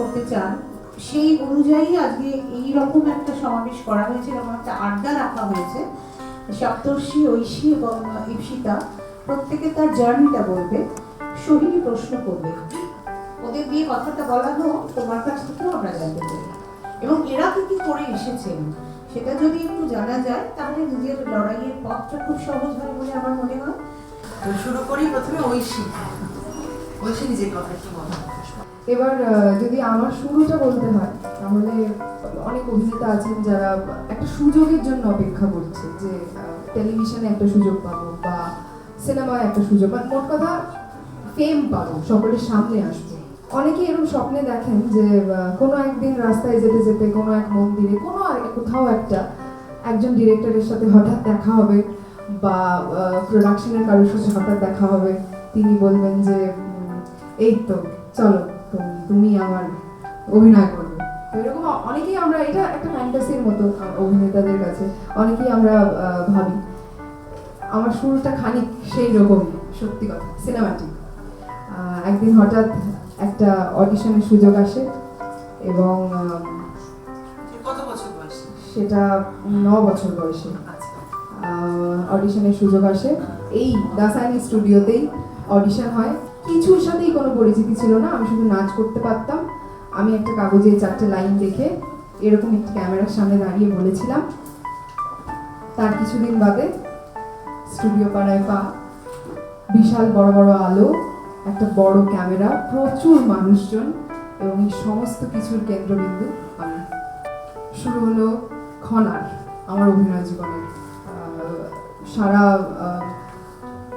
করতে চান, সেই অনুযায়ী আজকে এই রকম একটা সমাবেশ করা হয়েছে, এরকম একটা আড্ডা রাখা হয়েছে। সপ্তর্ষি, ঐশী এবং ইপসিতা প্রত্যেকে তার জার্নিটা বলবে, সোহিনী প্রশ্ন করবে। ওদের দিয়ে কথাটা বলানো তোমার কাছ থেকেও আমরা জানতে পারি। এবং এরা কি কি করে এসেছেন, সেটা যদি একটু জানা যায়, তাহলে নিজের লড়াইয়ের পথটা খুব সহজ হয় বলে আমার মনে হয়। শুরু করি প্রথমে ঐশী। ঐশী নিজের কথা একটু বলো। এবার যদি আমার শুরুটা বলতে হয়, তাহলে অনেক অভিনেতা আছেন যারা একটা সুযোগের জন্য অপেক্ষা করছে যে টেলিভিশনে একটা সুযোগ পাবো বা সিনেমায় একটা সুযোগ মানে মোট কথা ফেম পাবো, সকলের সামনে আসব। অনেকেই এরকম স্বপ্নে দেখেন যে কোনো একদিন রাস্তায় যেতে যেতে, কোনো এক মন্দিরে, কোনো কোথাও একটা একজন ডিরেক্টরের সাথে হঠাৎ দেখা হবে বা প্রোডাকশনের কারোর সাথে হঠাৎ দেখা হবে, তিনি বলবেন যে এই তো, চলো। তুমি আমার অভিনয় করবে এরকম অনেকেই আমরা এটা একটা ফ্যান্টাসির মতো অভিনেতাদের কাছে অনেকেই আমরা ভাবি। আমার শুরুটা খানিক সেই রকম সত্যি কথা সিনেমাটিক একদিন হঠাৎ একটা অডিশনের সুযোগ আসে এবং সেটা ন বছর বয়সে। আচ্ছা। অডিশনের সুযোগ আসে। এই দাসানি স্টুডিওতেই অডিশন হয়। কিছুর সাথেই কোনো পরিচিতি ছিল না। আমি শুধু নাচ করতে পারতাম। আমি একটা কাগজে চারটে লাইন দেখে এরকম একটি ক্যামেরার সামনে দাঁড়িয়ে বলেছিলাম, তার কিছুদিন বাদে স্টুডিও পাড়ায় পা, বিশাল বড় বড় আলো, একটা বড় ক্যামেরা, প্রচুর মানুষজন এবং এই সমস্ত কিছুর কেন্দ্রবিন্দু আমি। শুরু হলো খনার, আমার অভিনয় জীবনের। সারা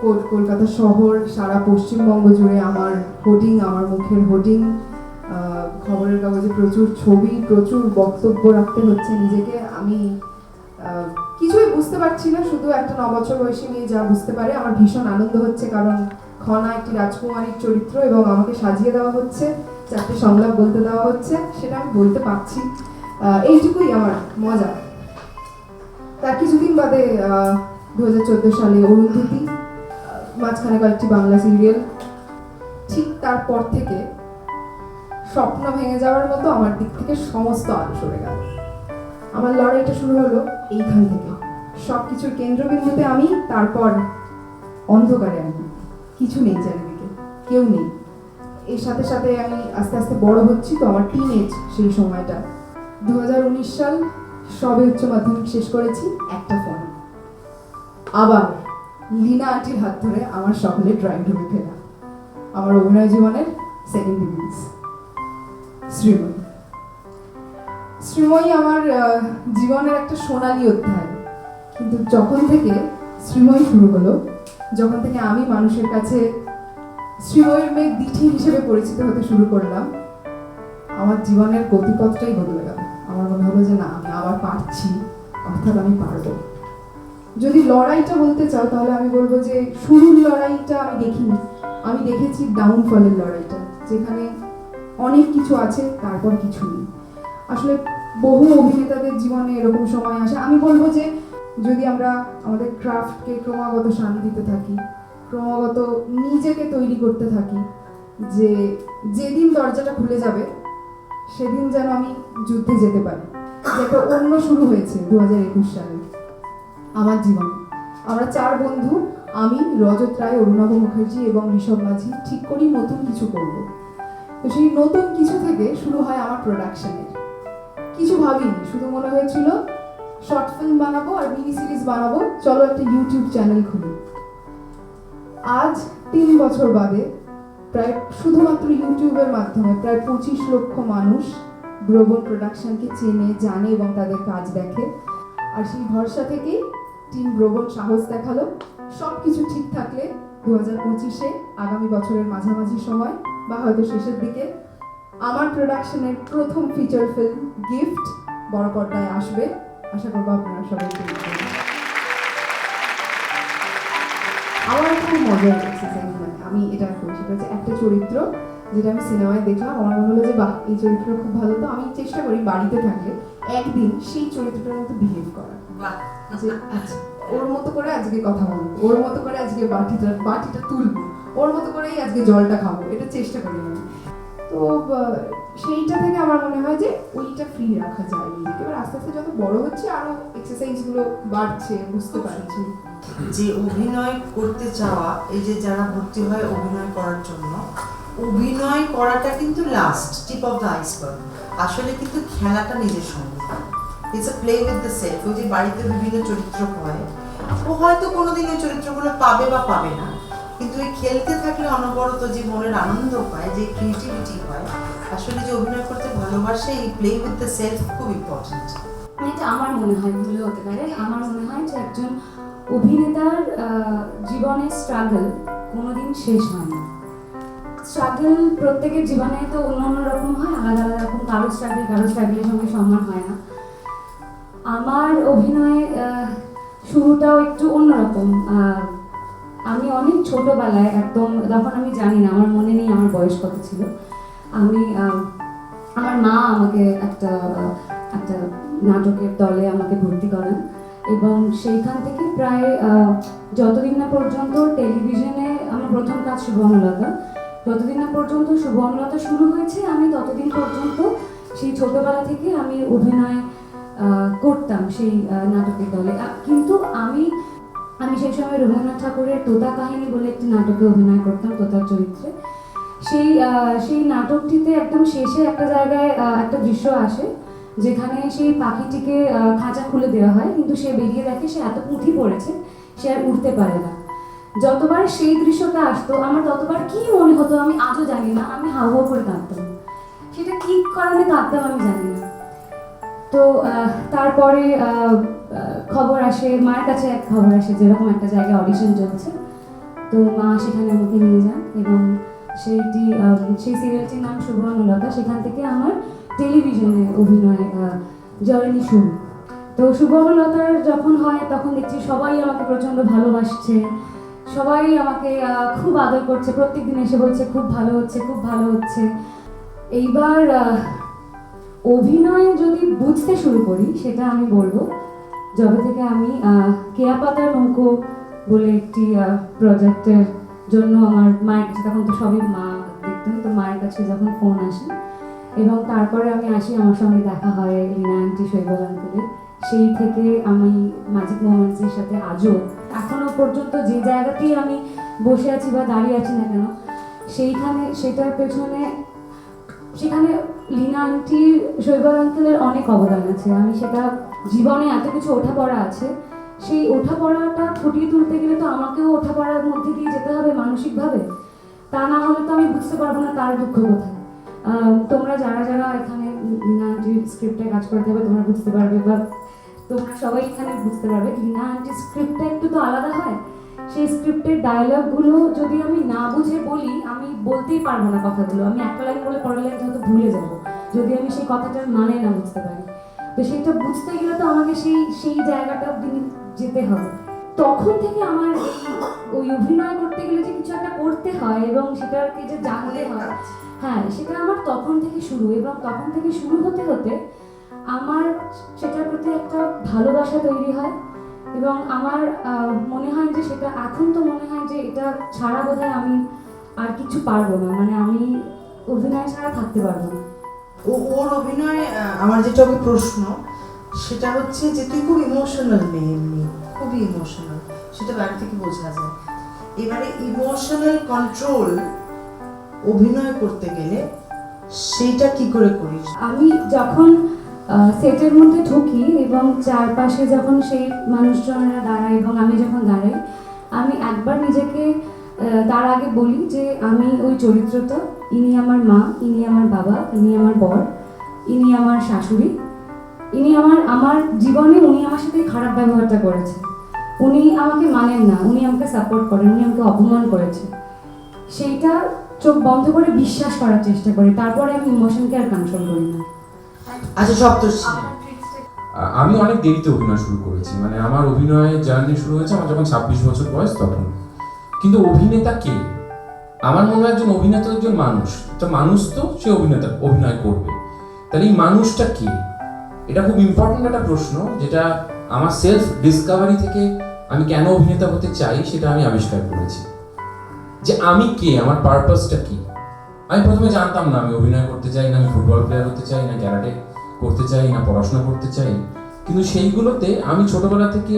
কলকাতা শহর সারা পশ্চিমবঙ্গ জুড়ে আমার হোর্ডিং আমার মুখের আহ, খবরের কাগজে প্রচুর ছবি প্রচুর বক্তব্য রাখতে হচ্ছে নিজেকে। আমি কিছুই বুঝতে পারছি না শুধু একটা নবছর বয়সী মেয়ে যা বুঝতে পারে। আমার ভীষণ আনন্দ হচ্ছে কারণ খনা একটি রাজকুমারীর চরিত্র এবং আমাকে সাজিয়ে দেওয়া হচ্ছে চারটে সংলাপ বলতে দেওয়া হচ্ছে সেটা আমি বলতে পারছি। এইটুকুই আমার মজা। তার কিছুদিন বাদে দু চোদ্দ সালে অরুন্ধতি মাঝখানে কয়েকটি বাংলা সিরিয়াল ঠিক তারপর থেকে স্বপ্ন ভেঙে যাওয়ার মতো আমার দিক থেকে সমস্ত আলো সরে গেল। আমার লড়াইটা শুরু হলো এইখান থেকে। সব কিছুর কেন্দ্রবিন্দুতে আমি, তারপর অন্ধকারে আমি। কিছু নেই চারিদিকে, কেউ নেই। এর সাথে সাথে আমি আস্তে আস্তে বড় হচ্ছি, তো আমার টিন এজ সেই সময়টা। দু হাজার উনিশ সাল সবে উচ্চ মাধ্যমিক শেষ করেছি, একটা ফোন আবার লীনা আন্টির হাত ধরে আমার সকলের ড্রয়িং রুমে ফেরা। আমার অভিনয় জীবনের সেকেন্ড ইনিংস শ্রীময়ী। শ্রীময়ী আমার জীবনের একটা সোনালী অধ্যায়। কিন্তু যখন থেকে শ্রীময়ী শুরু হলো, যখন থেকে আমি মানুষের কাছে শ্রীময়ীর মেয়ে দিঠি হিসেবে পরিচিত হতে শুরু করলাম, আমার জীবনের গতিপথটাই বদলে গেল। আমার মনে হলো যে না, আমি আবার পারছি, অর্থাৎ আমি পারব। যদি লড়াইটা বলতে চাও, তাহলে আমি বলব যে শুরুর লড়াইটা আমি দেখিনি। আমি দেখেছি ডাউনফলের লড়াইটা, যেখানে অনেক কিছু আছে, তারপর কিছু নেই। আসলে বহু অভিনেতাদের জীবনে এরকম সময় আসে। আমি বলব যে যদি আমরা আমাদের ক্রাফটকে ক্রমাগত শান দিতে থাকি, ক্রমাগত নিজেকে তৈরি করতে থাকি, যে যেদিন দরজাটা খুলে যাবে, সেদিন যেন আমি যুদ্ধে যেতে পারি। যেটা অন্য শুরু হয়েছে দু হাজার একুশ সালে। আমার জীবনে। আমরা চার বন্ধু, আমি, রজত রায়, অরুণাভ মুখার্জি এবং ঋষভ মাঝি ঠিক করি নতুন কিছু করব। তো সেই নতুন কিছু থেকে শুরু হয় আমার প্রোডাকশনের কিছু ভাবিনি, শুধু মনে হয়েছিল শর্ট ফিল্ম বানাবো আর মিনি সিরিজ বানাবো, চলো একটা ইউটিউব চ্যানেল খুলি। আজ তিন বছর বাদে প্রায় শুধুমাত্র ইউটিউবের মাধ্যমে প্রায় পঁচিশ লক্ষ মানুষ গ্লোবাল প্রোডাকশনকে চেনে, জানে এবং তাদের কাজ দেখে। আর সেই ভরসা থেকেই টিম গ্লোবাল সাহস দেখাল। সব কিছু ঠিক থাকলে দু হাজার পঁচিশে আগামী বছরের মাঝামাঝি সময় বা হয়তো শেষের দিকে আমার প্রোডাকশনের প্রথম ফিচার ফিল্ম গিফট বড় পর্দায় আসবে। আশা করব আপনারা সবাই আমার খুব মজা আমি এটা করি, সেটা একটা চরিত্র যেটা আমি সিনেমায় দেখলাম। আমার মনে হলো যে, বাহ, এই চরিত্রটা খুব ভালো। তো আমি চেষ্টা করি বাড়িতে থাকলে একদিন সেই চরিত্রটার মতো বিহেভ বাহ। যে আচ্ছা ওর মতো করে আজকে কথা বলব। ওর মতো করে আজকে বাটিটা বাটিটা তুলবো। ওর মতো করেই আজকে জলটা খাব এটা চেষ্টা করি আমি। তো তো সেইটা থেকে আমার মনে হয় যে ওইটা ফ্রি রাখা যায় নিজেকে এবার আস্তে আস্তে যত বড় হচ্ছে আরও এক্সারসাইজগুলো বাড়ছে বুঝতে পারছি। যে অভিনয় করতে চাওয়া এই যে যারা ভর্তি হয় অভিনয় করার জন্য অভিনয় করাটা কিন্তু last tip of the iceberg আসলে কিন্তু খেলাটা নিজের সঙ্গে। It's a play with the self ওই যে বাড়িতে বিভিন্ন চরিত্র হয়, ও হয়তো কোনোদিন ওই চরিত্রগুলো পাবে বা পাবে না। কিন্তু এই খেলতে থাকলে অনবরত যে মনের আনন্দ পায়, যে ক্রিয়েটিভিটি হয় আসলে যে অভিনয় করতে ভালোবাসে, এই প্লে উইথ দ্য সেলফ খুব ইম্পর্টেন্ট এটা আমার মনে হয় ভুলে হতে পারে। আমার মনে হয় যে একজন অভিনেতার জীবনের স্ট্রাগল কোনোদিন শেষ হয় না। স্ট্রাগল প্রত্যেকের জীবনে তো অন্য অন্য রকম হয়, আলাদা আলাদা রকম কারও স্ট্রাগল কারও স্ট্রাগলের সঙ্গে সম্মান হয় না। আমার অভিনয়ে শুরুটাও একটু অন্যরকম। আমি অনেক ছোটবেলায় একদম, তখন আমি জানি না, আমার মনে নেই আমার বয়স কত ছিল। আমি আমার মা আমাকে একটা একটা নাটকের দলে আমাকে ভর্তি করেন। এবং সেইখান থেকে প্রায় যতদিন না পর্যন্ত টেলিভিশনে আমার প্রথম কাজ শুভমলতা যতদিন না পর্যন্ত শুভমলতা শুরু হয়েছে, আমি ততদিন পর্যন্ত সেই ছোটবেলা থেকে আমি অভিনয় করতাম সেই নাটকের দলে। কিন্তু আমি আমি সেই সময় রবীন্দ্রনাথ ঠাকুরের তোতা কাহিনী বলে একটি নাটকে অভিনয় করতাম, তোতার চরিত্রে। সেই সেই নাটকটিতে একদম শেষে একটা জায়গায় একটা দৃশ্য আসে, যেখানে সেই পাখিটিকে খাঁচা খুলে দেওয়া হয়, কিন্তু সে বেরিয়ে দেখে সে এত পুঁথি পড়েছে, সে আর উঠতে পারে না। যতবার সেই দৃশ্যটা আসতো, আমার ততবার কি মনে হতো আমি আজও জানি না, আমি হাউ করে কাঁদতাম। সেটা কি কারণে কাঁদতাম আমি জানি না। তো তারপরে খবর আসে, মায়ের কাছে এক খবর আসে যেরকম একটা জায়গায় অডিশন চলছে। তো মা সেখানে আমাকে নিয়ে যান এবং সেইটি সেই সিরিয়ালটির নাম সুবর্ণলতা। সেখান থেকে আমার টেলিভিশনে অভিনয় জার্নি শুরু। তো সুবর্ণলতার যখন হয়, তখন দেখছি সবাই আমাকে প্রচণ্ড ভালোবাসছে। সবাই আমাকে খুব আদর করছে। প্রত্যেকদিন এসে বলছে, খুব ভালো হচ্ছে, খুব ভালো হচ্ছে। এইবার অভিনয় যদি বুঝতে শুরু করি, সেটা আমি বলব, যবে থেকে আমি কেয়া পাতার নৌকো বলে একটি প্রজেক্টের জন্য আমার মায়ের কাছে, তখন তো সবই মা দেখতেন তো মায়ের কাছে যখন ফোন আসে, এবং তারপরে আমি আসি, আমার সঙ্গে দেখা হয় লীনা আন্টি শৈবল সেই থেকে আমি ম্যাজিক মোমেন্টসের সাথে আজও, এখনও পর্যন্ত যে জায়গাতেই আমি বসে আছি বা দাঁড়িয়ে আছি না কেন, সেইখানে, সেটার পেছনে সেখানে লীনা আন্টির শৈবল আঙ্কেলের অনেক অবদান আছে। আমি সেটা জীবনে এত কিছু ওঠা পড়া আছে। সেই ওঠা পড়াটা ফুটিয়ে তুলতে গেলে তো আমাকেও ওঠা পড়ার মধ্যে দিয়ে যেতে হবে মানসিকভাবে। তা না হলে তো আমি বুঝতে পারব না তার দুঃখ কোথায়। তোমরা যারা যারা এখানে লীনা আন্টির স্ক্রিপ্টে কাজ করতে হবে, তোমরা বুঝতে পারবে বা তোমরা সবাই এখানে বুঝতে পারবে। লীনা আন্টির স্ক্রিপ্টটা একটু তো আলাদা হয়। সেই স্ক্রিপ্টের ডায়লগগুলো যদি আমি না বুঝে বলি আমি বলতেই পারব না কথাগুলো। আমি একটা লাইন বলে পরের লাইন হয়তো ভুলে যাব যদি আমি সেই কথাটার মানে না বুঝতে পারি। তো সেটা বুঝতে গেলে তো আমাকে সেই সেই জায়গাটা অব্দি যেতে হবে। তখন থেকে আমার ওই অভিনয় করতে গেলে যে কিছু একটা করতে হয় এবং সেটাকে যে জানতে হয় হ্যাঁ সেটা আমার তখন থেকে শুরু এবং তখন থেকে শুরু হতে হতে আমার সেটার প্রতি একটা ভালোবাসা তৈরি হয়। এবং আমার মনে হয় যে সেটা এখন তো মনে হয় যে এটা ছাড়া বোধহয় আমি আর কিছু পারব না। মানে আমি অভিনয় ছাড়া থাকতে পারব না। ওর অভিনয় আমার যেটা ওকে প্রশ্ন সেটা হচ্ছে যে তুই খুব ইমোশনাল মেয়ে এমনি খুবই ইমোশনাল সেটা বাইরে থেকে বোঝা যায়। এবারে ইমোশনাল কন্ট্রোল অভিনয় করতে গেলে সেটা কি করে করিস? আমি যখন সেটের মধ্যে ঢুকি এবং চারপাশে যখন সেই মানুষজনেরা দাঁড়ায় এবং আমি যখন দাঁড়াই, আমি একবার নিজেকে তার আগে বলি যে আমি ওই চরিত্রটা, ইনি আমার মা, ইনি আমার বাবা, ইনি আমার বর, ইনি আমার শাশুড়ি, ইনি আমার আমার জীবনে উনি আমার সাথে খারাপ ব্যবহারটা করেছে। উনি আমাকে মানেন না, উনি আমাকে সাপোর্ট করেন, উনি আমাকে অপমান করেছে। সেইটা চোখ বন্ধ করে বিশ্বাস করার চেষ্টা করি, তারপরে আমি ইমোশনকে আর কন্ট্রোল করি না। আচ্ছা সপ্তর্ষি আমি অনেক দেরিতে অভিনয় শুরু করেছি। মানে আমার অভিনয়ের জার্নি শুরু হয়েছে আমার যখন ছাব্বিশ বছর বয়স তখন। কিন্তু অভিনেতা কে? আমার মনে হয় একজন অভিনেতা একজন মানুষ। তো মানুষ তো সে অভিনেতা অভিনয় করবে। তাহলে এই মানুষটা কে? এটা খুব ইম্পর্টেন্ট একটা প্রশ্ন যেটা আমার সেলফ ডিসকাভারি থেকে আমি কেন অভিনেতা হতে চাই সেটা আমি আবিষ্কার করেছি। যে আমি কে? আমার পারপাসটা কি? আমি প্রথমে জানতাম না, আমি অভিনয় করতে চাই না, আমি ফুটবল প্লেয়ার হতে চাই না, ক্যারাটে করতে চাই না, পড়াশোনা করতে চাই। কিন্তু সেইগুলোতে আমি ছোটবেলা থেকে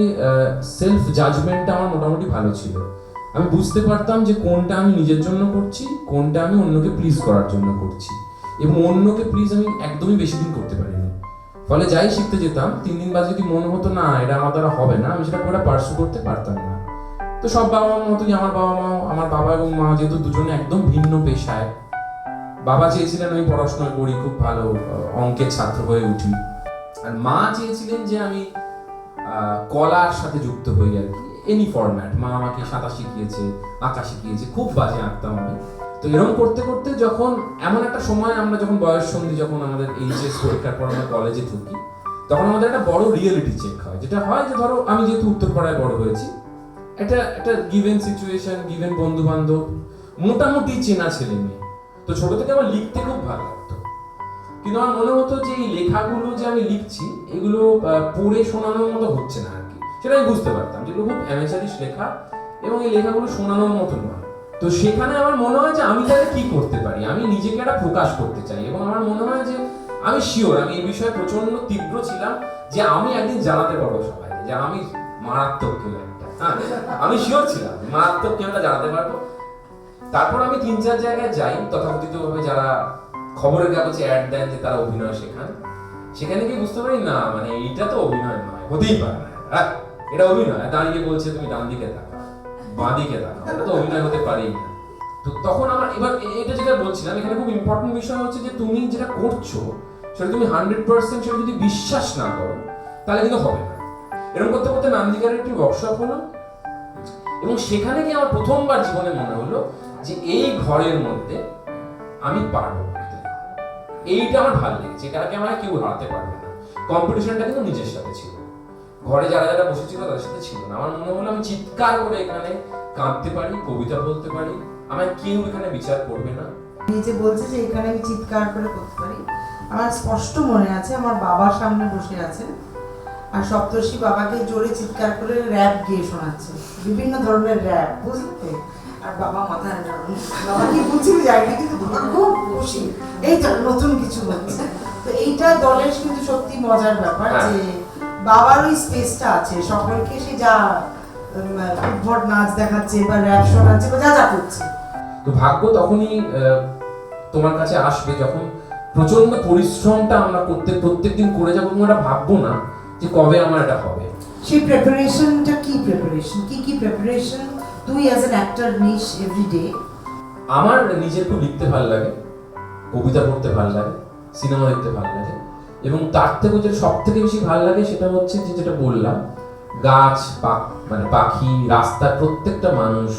সেলফ জাজমেন্টটা আমার মোটামুটি ভালো ছিল। আমি বুঝতে পারতাম যে কোনটা আমি নিজের জন্য করছি, কোনটা আমি অন্যকে প্লিজ করার জন্য করছি। এবং অন্যকে প্লিজ আমি একদমই বেশি দিন করতে পারিনি। ফলে যাই শিখতে যেতাম, তিন দিন বাদে যদি মনে হতো, না, এটা আমার দ্বারা হবে না আমি সেটা পুরো পার্সু করতে পারতাম না। তো সব বাবা মার মতোই আমার বাবা মা আমার বাবা এবং মা যেহেতু দুজনে একদম ভিন্ন পেশায় বাবা চেয়েছিলেন আমি পড়াশোনা করি, খুব ভালো অঙ্কের ছাত্র হয়ে উঠি। আর মা চেয়েছিলেন যে আমি কলার সাথে যুক্ত হই আর কি এনি ফরম্যাট মা আমাকে সাঁতার শিখিয়েছে, আঁকা শিখিয়েছে, খুব বাজে আঁকতাম আমি। তো এরকম করতে করতে যখন, এমন একটা সময় আমরা যখন বয়স সন্ধি যখন আমাদের এইচএস পরীক্ষার পর আমরা কলেজে ঢুকি, তখন আমাদের একটা বড় রিয়েলিটি চেক হয়। যেটা হয় যে ধরো, আমি যেহেতু উত্তরপাড়ায় বড় হয়েছি, একটা একটা গিভেন সিচুয়েশন গিভেন বন্ধু বান্ধব মোটামুটি চেনা ছেলে মেয়ে। তো ছোট থেকে আমার লিখতে খুব ভালো লাগতো। কিন্তু আমার মনে হতো যে এই লেখাগুলো যে আমি লিখছি এগুলো পড়ে শোনানোর মতো হচ্ছে না আর কি সেটা আমি বুঝতে পারতাম যেগুলো খুব অ্যামেচারিশ লেখা এবং এই লেখাগুলো শোনানোর মতো নয়। তো সেখানে আমার মনে হয় যে আমি তাহলে কি করতে পারি? আমি নিজেকে একটা প্রকাশ করতে চাই এবং আমার মনে হয় যে আমি শিওর আমি এই বিষয়ে প্রচণ্ড তীব্র ছিলাম যে আমি একদিন জানাতে পারব সবাইকে যে আমি মারাত্মক কেউ একটা। হ্যাঁ, আমি শিওর ছিলাম মারাত্মক কেউ একটা জানাতে পারব। তারপর আমি তিন চার জায়গায় যাই তথাকথিত ভাবে যারা খবরের কাগজে অ্যাড দেন যে তারা অভিনয় শেখান, সেখানে গিয়ে বুঝতে পারি, না মানে এইটা তো অভিনয় নয়, হতেই পারে না। এটা অভিনয় দাঁড়িয়ে বলছে, তুমি ডান দিকে তাকাও, বাঁ দিকে তাকাও। এটা তো অভিনয় হতে পারেই না। তো তখন আমার এবার এটা যেটা বলছিলাম, এখানে খুব ইম্পর্টেন্ট বিষয় হচ্ছে যে তুমি যেটা করছ, সেটা তুমি হান্ড্রেড পার্সেন্ট সেটা যদি বিশ্বাস না করো, তাহলে কিন্তু হবে না। এরকম করতে করতে নান্দিকার একটি ওয়ার্কশপ হলো, এবং সেখানে গিয়ে আমার প্রথমবার জীবনে মনে হলো যে এই ঘরের মধ্যে আমি পারব এইটা আমার ভালো লেগেছে। এটাকে আমার কেউ হারাতে পারবে না। কম্পিটিশনটা কিন্তু নিজের সাথে ছিল। ঘরে যারা যারা বসেছিল, তাদের সাথে ছিল না। আমার মনে হলো আমি চিৎকার করে এখানে কাঁদতে পারি, কবিতা বলতে পারি। আমার কেউ এখানে বিচার করবে না। নিজে বলছে যে এখানে আমি চিৎকার করে করতে পারি, আমার স্পষ্ট মনে আছে, আমার বাবার সামনে বসে আছেন আর সপ্তর্ষি বাবাকে জোরে চিৎকার করে র্যাপ গিয়ে শোনাচ্ছে। বিভিন্ন ধরনের র্যাপ বুঝলে? আর বাবা মাথায়। বাবা কি জানি কিন্তু বাবা খুব খুশি নতুন কিছু হচ্ছে তো এইটা দলের কিন্তু সত্যি মজার ব্যাপার হ্যাঁ। যে বাবার ওই স্পেসটা আছে সকলকে সে যা উদ্ভট নাচ দেখাচ্ছে বা র্যাপ শোনাচ্ছে বা যা যা করছে। তো ভাগ্য তখনই তোমার কাছে আসবে যখন প্রচণ্ড পরিশ্রমটা আমরা করতে প্রত্যেকদিন করে যাব এটা ভাববো না যে কবে আমার এটা হবে। সেই প্রিপারেশনটা কি প্রিপারেশন কি কি প্রিপারেশন তুই অ্যাজ অ্যান অ্যাক্টর নিস এভরি ডে আমার নিজের খুব লিখতে ভালো লাগে, কবিতা পড়তে ভালো লাগে সিনেমা দেখতে ভালো লাগে এবং তার থেকে যেটা সব থেকে বেশি ভালো লাগে সেটা হচ্ছে যে যেটা বললাম, গাছ মানে পাখি, রাস্তার প্রত্যেকটা মানুষ,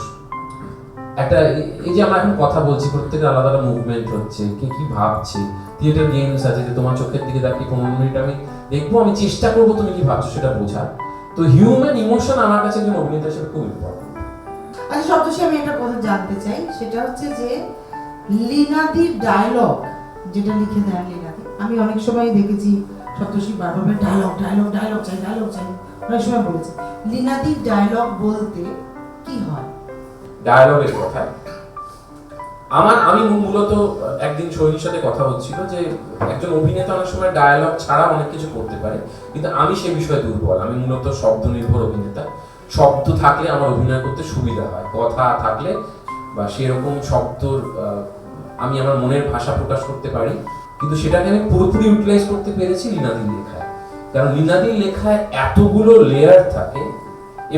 একটা এই- যে আমরা এখন কথা বলছি, প্রত্যেকের আলাদা আলাদা মুভমেন্ট হচ্ছে, কে কি ভাবছে থিয়েটার গেমস আছে যে তোমার চোখের দিকে তাকিয়ে পনেরো মিনিট আমি দেখব, আমি চেষ্টা করব তুমি কি ভাবছ সেটা বোঝার। তো হিউম্যান ইমোশন আমার কাছে একজন অভিনেতা হিসেবে খুব ইম্পর্টেন্ট আচ্ছা আমি একটা কথা জানতে চাই। সেটা হচ্ছে যে লীনাদির ডায়লগ যেটা লিখে দেন লীনাদি, আমি অনেক সময় দেখেছি বারবার ডায়লগ ডায়লগ ডায়লগ চাই ডায়লগ চাই। অনেক সময় বলেছে লীনাদির ডায়লগ বলতে কি হয়? ডায়ালগের কথা। আমার, আমি মূলত একদিন শৈলীর সাথে কথা হচ্ছিল যে, একজন অভিনেতা অনেক সময় ডায়ালগ ছাড়া অনেক কিছু করতে পারে, কিন্তু আমি সে বিষয়ে দুর্বল। আমি মূলত শব্দ নির্ভর অভিনেতা। শব্দ থাকলে আমার অভিনয় করতে সুবিধা হয়। কথা থাকলে বা সেরকম শব্দর আমি আমার মনের ভাষা প্রকাশ করতে পারি। কিন্তু সেটাকে আমি পুরোপুরি ইউটিলাইজ করতে পেরেছি লীনাদির লেখায়। কারণ লীনাদির লেখায় এতগুলো লেয়ার থাকে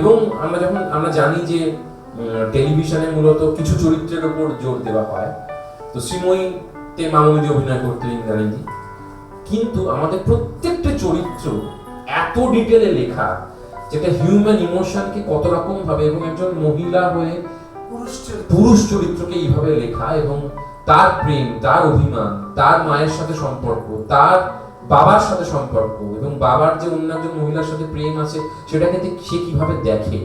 এবং আমরা যখন, আমরা জানি যে টেলিভিশনে মূলত কিছু চরিত্রের উপর জোর দেওয়া হয়। তো শ্রীময়ীতে মামুনিদি অভিনয় করতে ইন্দ্রাণীদি কিন্তু আমাদের প্রত্যেকটা চরিত্র এত ডিটেলে লেখা যেটা হিউম্যান ইমোশনকে কত রকম ভাবে এবং একজন মহিলা হয়ে পুরুষ চরিত্রকে এইভাবে লেখা এবং তার প্রেম, তার অভিমান, তার মায়ের সাথে সম্পর্ক, তার বাবার সাথে সম্পর্ক এবং বাবার যে অন্য একজন মহিলার সাথে প্রেম আছে, সেটাকে সে কীভাবে দেখে?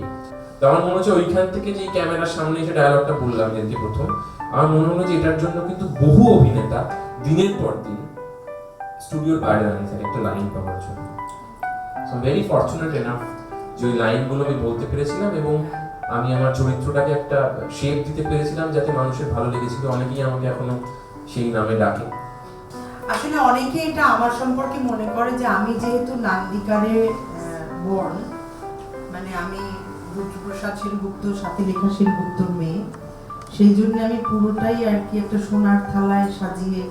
তো আমার মনে হচ্ছে ওইখান থেকে যে ক্যামেরার সামনে এসে ডায়লগটা বললাম যেদিকে প্রথম, আমার মনে হলো যে এটার জন্য কিন্তু বহু অভিনেতা দিনের পর দিন স্টুডিওর বাইরে দাঁড়িয়ে থাকে, একটা লাইন পাওয়ার জন্য। সো ভেরি ফর্চুনেট এনাফ যে ওই লাইনগুলো আমি বলতে পেরেছিলাম এবং আমি আমার চরিত্রটাকে একটা শেপ দিতে পেরেছিলাম যাতে মানুষের ভালো লেগেছিল। অনেকেই আমাকে এখনও সেই নামে ডাকে। আসলে অনেকে এটা আমার সম্পর্কে মনে করে যে আমি যেহেতু নান্দিকারে বর্ন মানে আমি রুদ্রপ্রসাদ সেনগুপ্ত সাথে লেখা সেনগুপ্তর মেয়ে, সেই জন্য আমি পুরোটাই আর কি একটা সোনার থালায় সাজিয়ে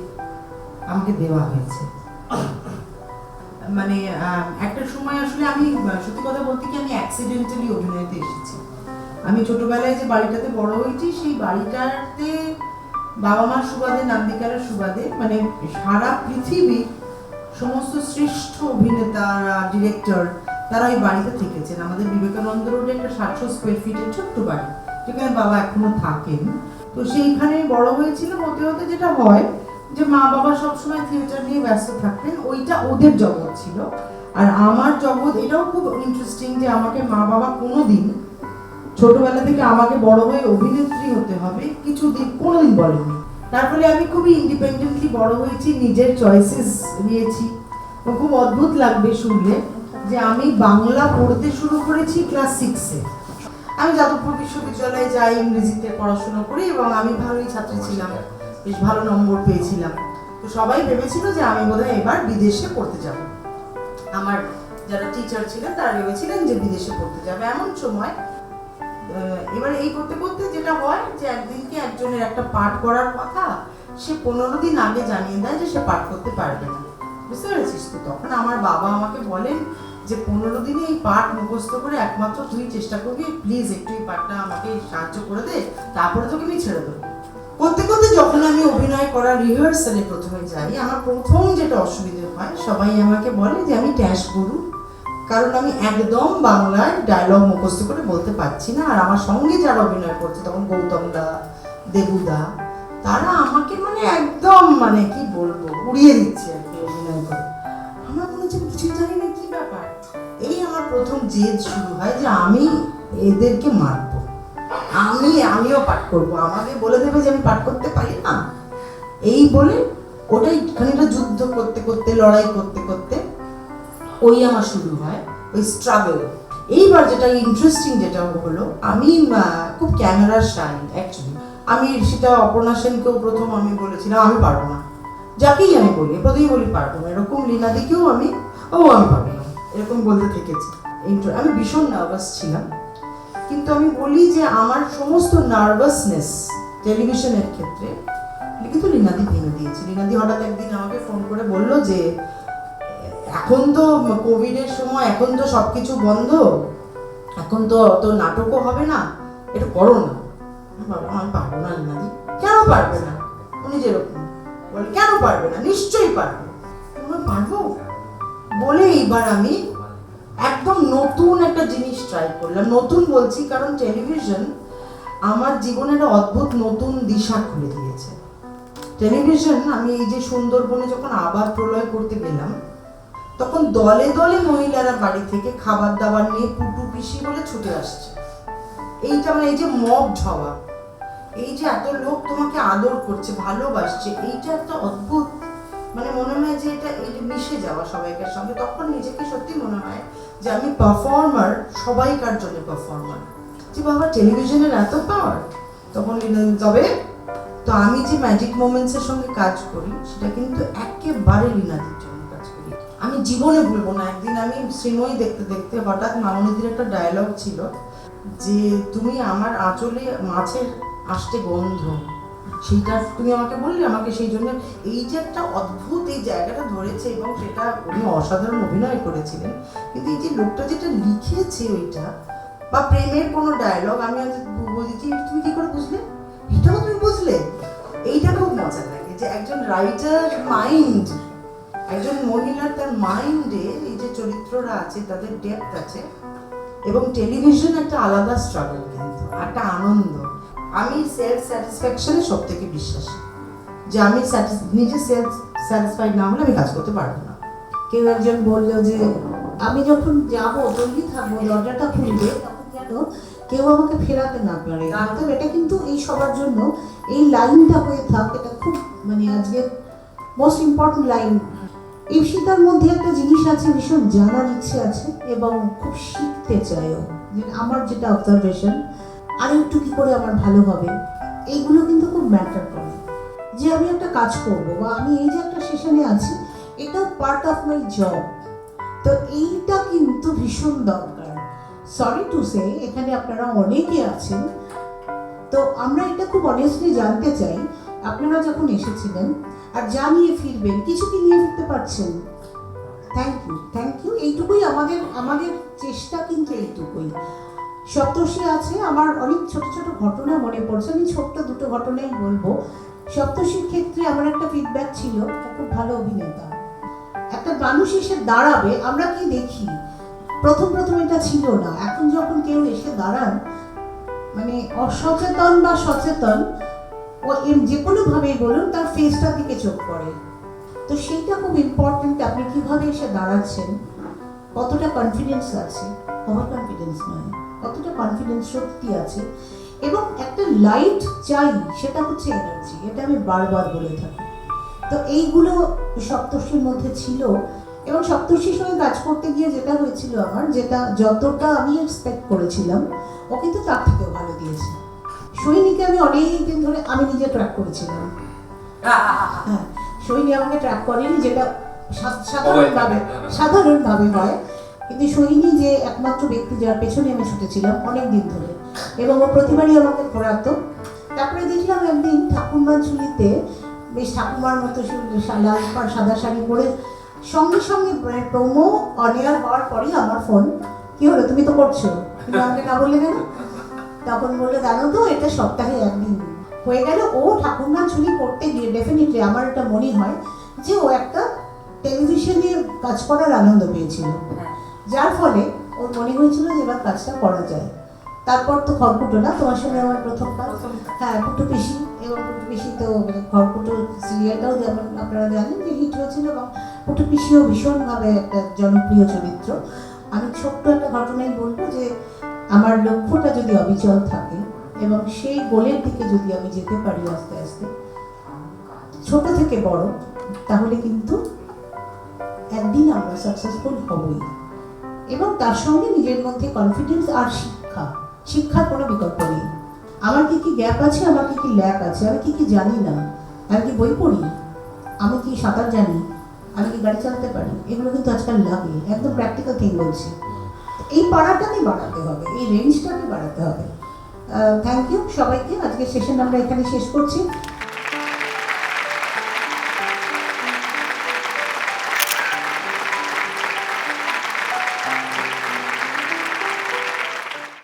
আমাকে দেওয়া হয়েছে। মানে একটা সময় আসলে আমি সত্যি কথা বলতে কি আমি অ্যাক্সিডেন্টালি অভিনয়তে এসেছি। আমি ছোটবেলায় যে বাড়িটাতে বড় হয়েছি, সেই বাড়িটাতে বাবা মার সুবাদে নান্দিকারের সুবাদে মানে সারা পৃথিবী সমস্ত শ্রেষ্ঠ অভিনেতারা ডিরেক্টর তারা ওই বাড়িতে থেকেছেন। আমাদের বিবেকানন্দ রোডে একটা সাতশো স্কোয়ার ফিটের ছোট্ট বাড়ি, যেখানে বাবা এখনও থাকেন। তো সেইখানে বড় হয়েছিল হতে হতে যেটা হয় যে মা বাবা সবসময় থিয়েটার নিয়ে ব্যস্ত থাকতেন, ওইটা ওদের জগৎ ছিল। আর আমার জগৎ, এটাও খুব ইন্টারেস্টিং যে আমাকে মা বাবা কোনোদিন, ছোটবেলা থেকে আমাকে বড় হয়ে অভিনেত্রী হতে হবে কিছুদিন কোনোদিন বলেনি তার ফলে আমি খুবই ইন্ডিপেন্ডেন্টলি বড় হয়েছি, নিজের চয়েসেস নিয়েছি। খুব অদ্ভুত লাগবে শুনলে যে আমি বাংলা পড়তে শুরু করেছি ক্লাস সিক্সে আমি যাদবপুর বিশ্ববিদ্যালয়ে যাই, ইংরেজিতে পড়াশোনা করি এবং আমি ভালোই ছাত্রী ছিলাম। বেশ ভালো নম্বর পেয়েছিলাম। তো সবাই ভেবেছিল যে আমি বোধহয় এবার বিদেশে পড়তে যাব। আমার যারা টিচার ছিলেন তারা ভেবেছিলেন যে বিদেশে পড়তে যাবে। এমন সময় এবার এই করতে করতে যেটা হয় যে একদিনকে একজনের একটা পাঠ করার কথা, সে পনেরো দিন আগে জানিয়ে দেয় যে সে পাঠ করতে পারবে না। বুঝতে পেরেছিস তো? তখন আমার বাবা আমাকে বলেন যে পনেরো দিনে এই পাঠ মুখস্থ করে একমাত্র তুই চেষ্টা করবি প্লিজ একটু এই পাঠটা আমাকে সাহায্য করে দে, তারপরে তোকে আমি ছেড়ে দেবো। যখন আমি অভিনয় করার রিহার্সালে প্রথমে যাই, আমার প্রথম যেটা অসুবিধে হয়, সবাই আমাকে বলে যে আমি ট্যাশ করু কারণ আমি একদম বাংলায় ডায়লগ মুখস্থ করে বলতে পারছি না। আর আমার সঙ্গে যারা অভিনয় করছে, তখন গৌতম দা দেবুদা তারা আমাকে মানে একদম মানে কি বলব, উড়িয়ে দিচ্ছে আর কি অভিনয় করে। আমার মনে হচ্ছে, কিছুই জানি না কি ব্যাপার। এই আমার প্রথম জেদ শুরু হয় যে আমি এদেরকে মারবো। আমি, আমিও পাঠ করব। আমাকে বলে দেবে যে আমি পাঠ করতে পারি না। এই বলে ওটাই খানিকটা যুদ্ধ করতে করতে, লড়াই করতে করতে ওই আমার শুরু হয়, ওই স্ট্রাগল এইবার যেটা ইন্টারেস্টিং যেটা হলো, আমি খুব ক্যামেরার শাই অ্যাকচুয়ালি আমি সেটা অপর্ণা সেনকেও প্রথম আমি বলেছিলাম, আমি পারব না। যাকেই আমি বলি, প্রথমেই বলি পারব না। এরকম লীনা লীনাদিকেও আমি, ও, আমি পারব না। এরকম বলতে থেকেছি। আমি ভীষণ নার্ভাস ছিলাম। কিন্তু আমি বলি যে আমার সমস্ত নার্ভাসনেস টেলিভিশনের ক্ষেত্রে কিন্তু লীনাদি ভেঙে দিয়েছে। লীনাদি হঠাৎ একদিন আমাকে ফোন করে বলল যে, এখন তো কোভিডের সময়, এখন তো সব কিছু বন্ধ, এখন তো অত নাটকও হবে না একটু করো না। বাবা আমি পারব না লীনাদি কেন পারবে না? উনি যেরকম। বলে, কেন পারবে না? নিশ্চয়ই পারবে। পারব? বলে এইবার আমি একদম নতুন একটা জিনিস ট্রাই করলাম। নতুন বলছি কারণ টেলিভিশন আমার জীবনের একটা অদ্ভুত নতুন দিশা খুলে দিয়েছে। টেলিভিশন আমি এই যে সুন্দরবনে যখন আবার প্রলয় করতে গেলাম, তখন দলে দলে মহিলারা বাড়ি থেকে খাবার দাবার নিয়ে পুটু পিসি বলে ছুটে আসছে। এইটা মানে এই যে মগ ঝওয়া এই যে এত লোক তোমাকে আদর করছে, ভালোবাসছে, এইটা একটা অদ্ভুত মানে মনে হয় যে এটা মিশে যাওয়া সবাইকার সঙ্গে, তখন নিজেকে সত্যি মনে হয় যে আমি পারফর্মার সবাইকার জন্য পারফর্মার যে বাবা টেলিভিশনের এত পাওয়ার তখন তবে তো আমি যে ম্যাজিক মোমেন্টসের সঙ্গে কাজ করি, সেটা কিন্তু একেবারে লীনাদির জন্য কাজ করি। আমি জীবনে ভুলবো না। একদিন আমি শ্রীময়ী দেখতে দেখতে হঠাৎ মামনিদির একটা ডায়লগ ছিল যে, তুমি আমার আঁচলে মাছের আষ্টে গন্ধ। সেইটা তুমি আমাকে বললে, আমাকে সেই জন্য এই যে একটা অদ্ভুত এই জায়গাটা ধরেছে এবং সেটা উনি অসাধারণ অভিনয় করেছিলেন। কিন্তু এই যে লোকটা যেটা লিখেছে ওইটা, বা প্রেমের কোনো ডায়লগ আমি আজ বুঝেছি তুমি কি করে বুঝলে? এটাও তুমি বুঝলে? এইটা খুব মজা লাগে যে একজন রাইটার মাইন্ড একজন মহিলার তার মাইন্ডে এই যে চরিত্ররা আছে, তাদের ডেপথ আছে এবং টেলিভিশন একটা আলাদা স্ট্রাগল কিন্তু, একটা আনন্দ। আমি সেলফ স্যাটিসফ্যাকশনে সব থেকে বিশ্বাসী। যে আমি নিজে সেলফ স্যাটিসফাইড না হলে আমি কাজ করতে পারব না। কেউ একজন বলল যে, আমি যখন যাব তৈরি থাকব, দরজাটা খুলবে, তখন কেউ আমাকে ফেরাতে না পারে। অর্থাৎ এটা কিন্তু এই সবার জন্য এই লাইনটা হয়ে থাক, এটা খুব মানে আজকে মোস্ট ইম্পর্টেন্ট লাইন ঈপ্সিতার মধ্যে একটা জিনিস আছে, ভীষণ জানার ইচ্ছে আছে এবং খুব শিখতে চাইও। যে আমার যেটা অবজারভেশন আরও একটু কি করে আমার ভালো হবে? এইগুলো কিন্তু খুব ম্যাটার করে। যে আমি একটা কাজ করব বা আমি এই যে একটা সেশনে আছি এটাও পার্ট অফ মাই জব তো এইটা কিন্তু ভীষণ দরকার। সরি টু সে এখানে আপনারা অনেকে আছেন। তো আমরা এটা খুব অনেস্টলি জানতে চাই। আপনারা যখন এসেছিলেন আর যা নিয়ে ফিরবেন, কিছু কি নিয়ে ফিরতে পারছেন? থ্যাংক ইউ থ্যাংক ইউ এইটুকুই আমাদের আমাদের চেষ্টা কিন্তু এইটুকুই। সপ্তর্ষি আছে। আমার অনেক ছোট ছোট ঘটনা মনে পড়ছে। আমি ছোট্ট দুটো ঘটনাই বলব। সপ্তর্ষির ক্ষেত্রে আমার একটা ফিডব্যাক ছিল খুব ভালো অভিনেতা। একটা মানুষ এসে দাঁড়াবে, আমরা কি দেখি? প্রথম প্রথম এটা ছিল না। এখন যখন কেউ এসে দাঁড়ান মানে অসচেতন বা সচেতন, ও যে কোনোভাবেই বলুন, তার ফেসটার দিকে চোখ পড়ে। তো সেইটা খুব ইম্পর্টেন্ট আপনি কীভাবে এসে দাঁড়াচ্ছেন? কতটা কনফিডেন্স আছে? ওভার কনফিডেন্স নয়। কতটা কনফিডেন্স সত্যি আছে? এবং একটা লাইট চাই সেটা হচ্ছে এনার্জি এটা আমি বারবার বলে থাকি। তো এইগুলো সপ্তর্ষির মধ্যে ছিল। এবং সপ্তর্ষির সঙ্গে কাজ করতে গিয়ে যেটা হয়েছিল আমার যেটা যতটা আমি এক্সপেক্ট করেছিলাম ও কিন্তু তার থেকেও ভালো দিয়েছে। সৈনিকে আমি অনেক দিন ধরে আমি নিজে ট্র্যাক করেছিলাম। হ্যাঁ সৈনী আমাকে ট্র্যাক করেনি যেটা সাধারণভাবে সাধারণভাবে হয় কিন্তু সৈনী যে একমাত্র ব্যক্তি যার পেছনে আমি ছুটেছিলাম অনেক দিন ধরে এবং ও প্রতিবারই আমাকে ঘোরাতো। তারপরে দেখলাম একদিন ঠাকুরমার ঝুলিতে বেশ ঠাকুমার মতো লাল সাদা শাড়ি পরে সঙ্গে সঙ্গে প্রোমো অনেয়ার হওয়ার পরেই আমার ফোন কি হলো? তুমি তো করছ? তুমি আমাকে না বললে কেন? তখন বলল জানো তো এটা সপ্তাহে একদিন। হয়ে গেল ও ঠাকুরমার ঝুলি করতে গিয়ে ডেফিনেটলি আমার এটা মনে হয় যে ও একটা টেলিভিশনে কাজ করার আনন্দ পেয়েছিল। যার ফলে ওর মনে হয়েছিল যে এবার কাজটা করা যায়। তারপর তো খড়কুটো না তোমার সঙ্গে আমার প্রথম কাজ। হ্যাঁ কুটু পিসি এবং কুটু পিসি তো মানে খড়কুটো সিরিয়ালটাও যেমন আপনারা জানেন যে হিট হয়েছিল এবং কুটু পিসিও ভীষণভাবে একটা জনপ্রিয় চরিত্র। আমি ছোট্ট একটা ঘটনাই বলব যে আমার লক্ষ্যটা যদি অবিচল থাকে এবং সেই গোলের দিকে যদি আমি যেতে পারি আস্তে আস্তে ছোট থেকে বড় তাহলে কিন্তু একদিন আমরা সাকসেসফুল হবই। এবং তার সঙ্গে নিজের মধ্যে কনফিডেন্স আর শিক্ষা। শিক্ষার কোনো বিকল্প নেই। আমার কি কি গ্যাপ আছে, আমার কি কি ল্যাক আছে, আমি কি কি জানি না। আমি কি বই পড়ি? আমি কি সাঁতার জানি? আমি কি গাড়ি চালাতে পারি? এগুলো কিন্তু আজকাল লাগে। একদম প্র্যাকটিক্যাল থিং বলছি। এই পাড়াটাকে বাড়াতে হবে, এই রেঞ্জটাকে বাড়াতে হবে। থ্যাংক ইউ সবাইকে। আজকে সেশন আমরা এখানে শেষ করছি।